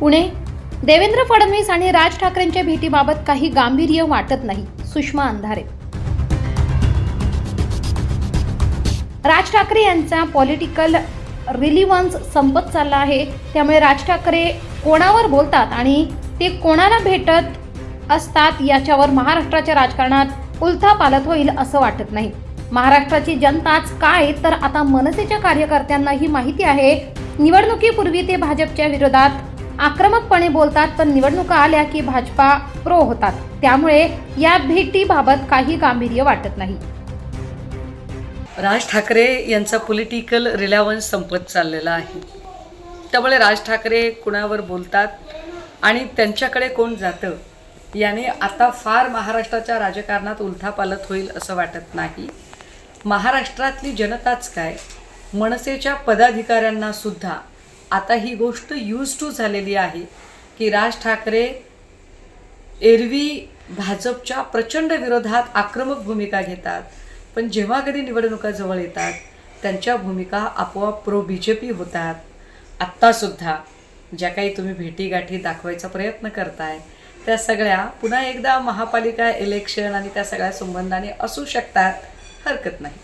पुणे. देवेंद्र फडणवीस आणि राज ठाकरेंच्या भेटीबाबत काही गांभीर्य वाटत नाही. सुषमा अंधारे. राज ठाकरे यांचा पॉलिटिकल रिलिव्हन्स संपत चालला आहे. त्यामुळे राज ठाकरे कोणावर बोलतात आणि ते कोणाला भेटत असतात याच्यावर महाराष्ट्राच्या राजकारणात उलथा पालत होईल असं वाटत नाही. महाराष्ट्राची जनताच काय तर आता मनसेच्या कार्यकर्त्यांनाही माहिती आहे. निवडणुकीपूर्वी ते भाजपच्या विरोधात आक्रमकपणे बोलतात पण निवडणुका आल्या की भाजपा प्रो होतात. त्यामुळे या भेटीबाबत काही गांभीर्य वाटत नाही. राज ठाकरे यांचा पॉलिटिकल रिलेव्हन्स संपत चाललेला आहे. त्यामुळे राज ठाकरे कुणावर बोलतात आणि त्यांच्याकडे कोण जातं याने आता फार महाराष्ट्राच्या राजकारणात उलथापालत होईल असं वाटत नाही. महाराष्ट्रातली जनताच काय? मनसेच्या पदाधिकाऱ्यांनासुद्धा आता ही गोष्ट यूज टू झालेली आहे की राज ठाकरे एरवी भाजपच्या प्रचंड विरोधात आक्रमक भूमिका घेतात. पण जेव्हा कधी निवडणुका जवळ येतात त्यांच्या भूमिका आपोआप प्रो बी जे पी होतात. आत्तासुद्धा ज्या काही तुम्ही भेटीगाठी दाखवायचा प्रयत्न करताय त्या सगळ्या पुन्हा एकदा महापालिका इलेक्शन आणि त्या सगळ्या संबंधाने असू शकतात हरकत नाही.